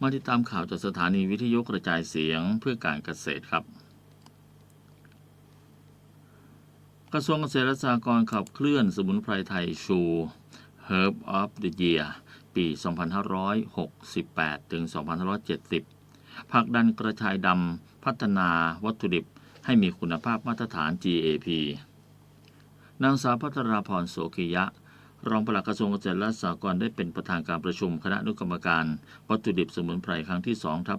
มาติดตามข่าวจากสถานีวิทยุกระจายเสียงเพื่อการเกษตรครับ กระทรวงเกษตรและสหกรณ์ขับเคลื่อนสมุนไพรไทยชู Herb of the Year ปี 2568 ถึง 2570ผลักดันกระชายดำพัฒนาวัตถุดิบให้มีคุณภาพมาตรฐาน GAP นางสาวพัทราพรโสกิยะ รองปลัดกระทรวงเกษตรและสหกรณ์ได้เป็นประธานการประชุมคณะอนุกรรมการ วัตถุดิบสมุนไพรครั้งที่2ทับ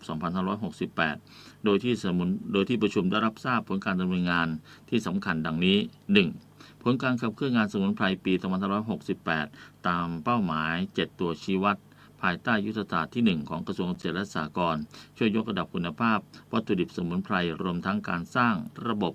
2568 โดยที่สมุนโดยที่ประชุมได้รับทราบผลการดำเนินงานที่สำคัญดังนี้ 1. ผลการขับเคลื่อนงานสมุนไพรปี2568 ตามเป้าหมาย 7 ตัวชี้วัดภายใต้ยุทธศาสตร์ที่ 1 ของกระทรวงเกษตรและสหกรณ์ช่วยยกระดับคุณภาพ วัตถุดิบสมุนไพรรวมทั้งการสร้างระบบ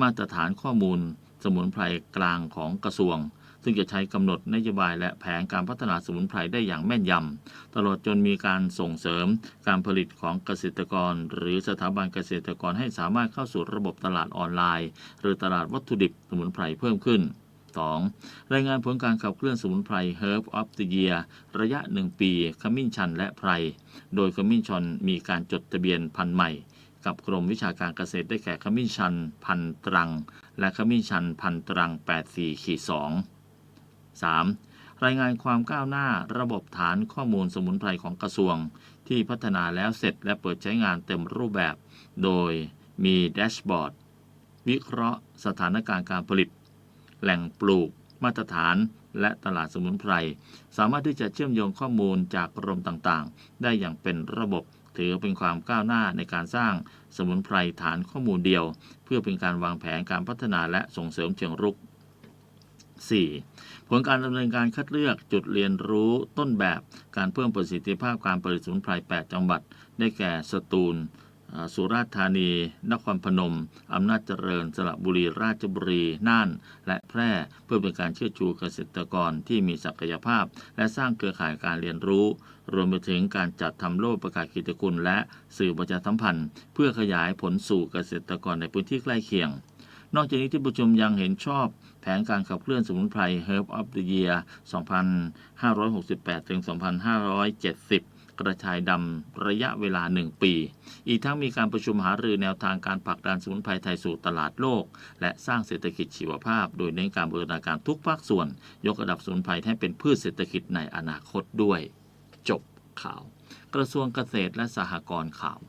มาตรฐานข้อมูล สมุนไพรกลางของกระทรวง ซึ่งจะใช้กำหนดนโยบายและแผนการพัฒนาสมุนไพรได้อย่างแม่นยำ ตลอดจนมีการส่งเสริมการผลิตของเกษตรกร หรือสถาบันเกษตรกรให้สามารถเข้าสู่ระบบตลาดออนไลน์ หรือตลาดวัตถุดิบสมุนไพรเพิ่มขึ้น 2. รายงานผลการขับเคลื่อนสมุนไพร Herb of the Year ระยะ 1 ปี ขมิ้นชันและไพร โดยขมิ้นชันมีการจดทะเบียนพันธุ์ใหม่ กับกรมวิชาการเกษตรได้แก่ขมิ้นชันพันธุ์ตรัง และขมิ้นชันพันธุ์ตรัง 84ขีด2 3. รายงานความก้าวหน้าระบบฐานข้อมูลสมุนไพรของกระทรวง ที่พัฒนาแล้วเสร็จและเปิดใช้งานเต็มรูปแบบ โดยมีแดชบอร์ดวิเคราะห์สถานการณ์การผลิต แหล่งปลูก มาตรฐาน และตลาดสมุนไพร สามารถที่จะเชื่อมโยงข้อมูลจากกรมต่างๆ ได้อย่างเป็นระบบถือเป็นความก้าวหน้าในการสร้างสมุนไพรฐานข้อมูลเดียว เพื่อเป็นการวางแผนการพัฒนาและส่งเสริมเชิงรุก 4. ผลการดำเนินการคัดเลือกจุดเรียนรู้ต้นแบบการเพิ่มประสิทธิภาพการผลิตสมุนไพร8จังหวัด ได้แก่สตูล สุราษฎร์ธานี นครพนม อำนาจเจริญ สระบุรี ราชบุรี น่าน และแพร่เพื่อเป็นการเชื่อชูเกษตรกรที่มีศักยภาพ และสร้างเครือข่ายการเรียนรู้ รวมไปถึงการจัดทำโล่ประกาศกิตติคุณ และสื่อประชาสัมพันธ์ เพื่อขยายผลสู่เกษตรกรในพื้นที่ใกล้เคียง นอกจากนี้ที่ประชุมยังเห็นชอบแผนการขับเคลื่อนสมุนไพร Herb of the Year 2568 ถึง 2570กระชายดำระยะเวลา 1 ปี อีกทั้งมีการประชุมหารือแนวทางการผลักดันสมุนไพรไทยสู่ตลาดโลก และสร้างเศรษฐกิจชีวภาพ โดยเน้นการบูรณาการทุกภาคส่วน ยกระดับสมุนไพรให้เป็นพืชเศรษฐกิจในอนาคตด้วย จบข่าว กระทรวงเกษตรและสหกรณ์ข่าว